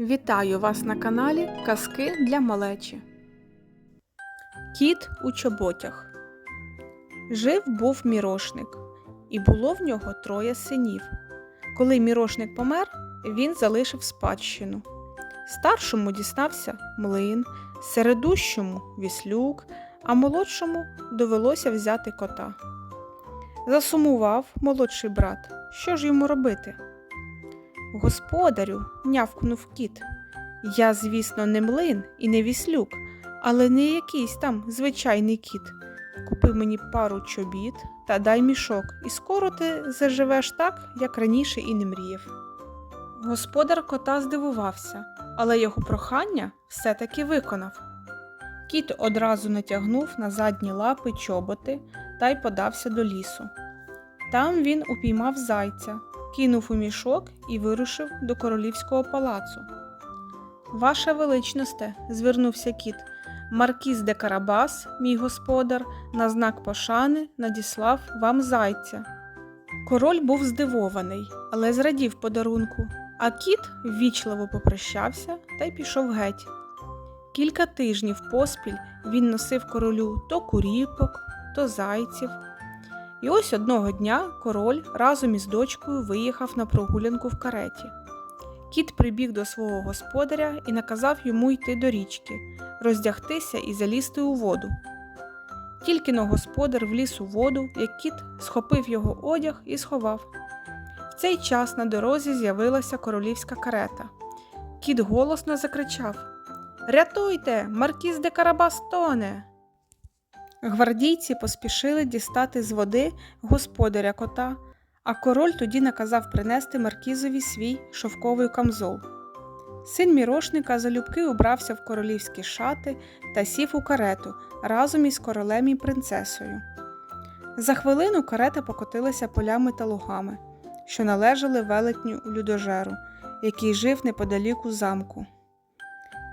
Вітаю вас на каналі Казки для малечі. Кіт у чоботях. Жив був мірошник, і було в нього троє синів. Коли мірошник помер, він залишив спадщину. Старшому дістався млин, середущому віслюк, а молодшому довелося взяти кота. Засумував молодший брат. Що ж йому робити? Господарю, нявкнув кіт. Я, звісно, не млин і не віслюк, але не якийсь там звичайний кіт. Купи мені пару чобіт та дай мішок, і скоро ти заживеш так, як раніше і не мріяв. Господар кота здивувався, але його прохання все-таки виконав. Кіт одразу натягнув на задні лапи чоботи та й подався до лісу. Там він упіймав зайця, кинув у мішок і вирушив до королівського палацу. Ваша величносте, звернувся кіт, Маркіз де Карабас, мій господар, на знак пошани надіслав вам зайця. Король був здивований, але зрадів подарунку, а кіт ввічливо попрощався та й пішов геть. Кілька тижнів поспіль він носив королю то куріпок, то зайців. І ось одного дня король разом із дочкою виїхав на прогулянку в кареті. Кіт прибіг до свого господаря і наказав йому йти до річки, роздягтися і залізти у воду. Тільки но господар вліз у воду, як кіт схопив його одяг і сховав. В цей час на дорозі з'явилася королівська карета. Кіт голосно закричав Рятуйте, маркіз де Карабас тоне! Гвардійці поспішили дістати з води господаря кота, а король тоді наказав принести маркізові свій шовковий камзол. Син мірошника залюбки убрався в королівські шати та сів у карету разом із королем і принцесою. За хвилину карета покотилася полями та лугами, що належали велетню людожеру, який жив неподаліку замку.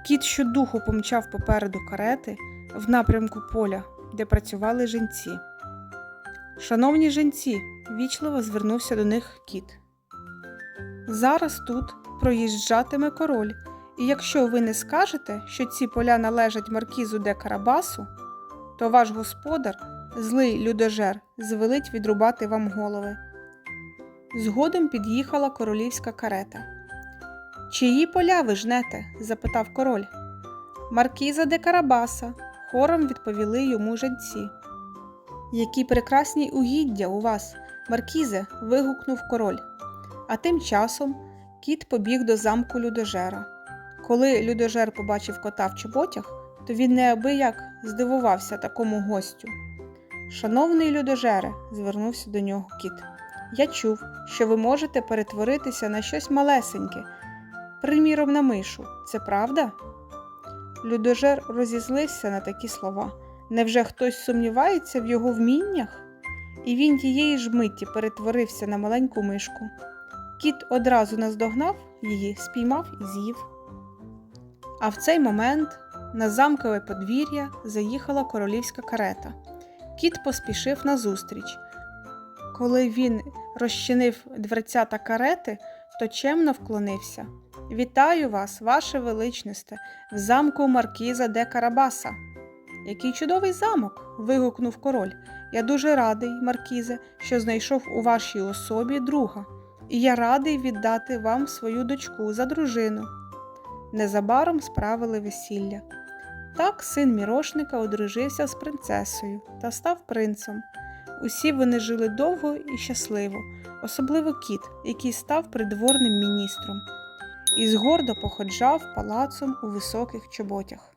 Кіт щодуху помчав попереду карети в напрямку поля, де працювали жінці. Шановні жінці, вічливо звернувся до них кіт. Зараз тут проїжджатиме король, і якщо ви не скажете, що ці поля належать маркізу де Карабасу, то ваш господар, злий людожер, звелить відрубати вам голови. Згодом під'їхала королівська карета. Чиї поля ви жнете? запитав король. Маркіза де Карабаса, хором відповіли йому жінці. Які прекрасні угіддя у вас, Маркізе. вигукнув король. А тим часом кіт побіг до замку людожера. Коли людожер побачив кота в чоботях, то він неабияк здивувався такому гостю. Шановний людожере, звернувся до нього кіт, я чув, що ви можете перетворитися на щось малесеньке, приміром на мишу. Це правда? Людожер розізлився на такі слова. Невже хтось сумнівається в його вміннях? І він тієї ж миті перетворився на маленьку мишку. Кіт одразу наздогнав її, спіймав і з'їв. А в цей момент на замкове подвір'я заїхала королівська карета. Кіт поспішив назустріч. Коли він розчинив дверцята карети, то чемно вклонився. Вітаю вас, ваше величносте, в замку маркіза де Карабаса. Який чудовий замок. вигукнув король. Я дуже радий, Маркізе, що знайшов у вашій особі друга, і я радий віддати вам свою дочку за дружину. Незабаром справили весілля. Так син мірошника одружився з принцесою та став принцем. Усі вони жили довго і щасливо, особливо кіт, який став придворним міністром, і згордо походжав палацом у високих чоботях.